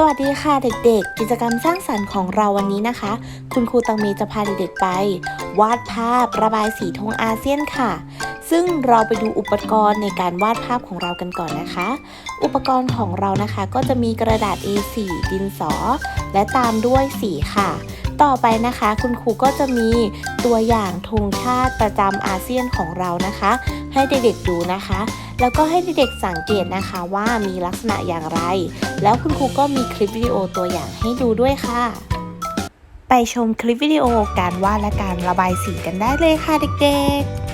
สวัสดีค่ะเด็กๆ กิจกรรมสร้างสรรค์ของเราวันนี้นะคะ คุณครูตังเมจะพาเด็กๆไป วาดภาพระบายสีธงอาเซียนค่ะ ซึ่งเราไปดูอุปกรณ์ในการวาดภาพของเรากันก่อนนะคะ อุปกรณ์ของเรานะคะก็จะมีกระดาษ A4 ดินสอ และตามด้วยสีค่ะ ต่อไปนะคะ คุณครูก็จะมีตัวอย่างธงชาติประจำอาเซียนของเรานะคะ ให้เด็กๆดูนะคะ แล้วก็ให้เด็กๆสังเกตนะคะว่ามีลักษณะอย่างไร แล้วคุณครูก็มีคลิปวิดีโอตัวอย่างให้ดูด้วยค่ะ ไปชมคลิปวิดีโอการวาดและการระบายสีกันได้เลยค่ะเด็กๆ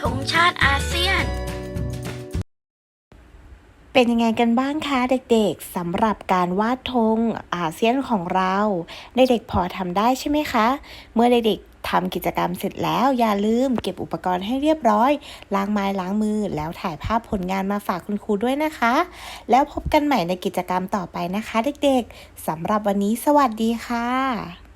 ธงชาติอาเซียน เป็นยังไงกันบ้างคะเด็กๆสำหรับการวาดธงอาเซียนของเราเด็กๆพอทำได้ใช่ไหมคะ เมื่อเด็กๆทำกิจกรรมเสร็จแล้วอย่าลืมเก็บอุปกรณ์ให้เรียบร้อย ล้างไม้ล้างมือแล้วถ่ายภาพผลงานมาฝากคุณครูด้วยนะคะ แล้วพบกันใหม่ในกิจกรรมต่อไปนะคะเด็กๆสำหรับวันนี้สวัสดีค่ะ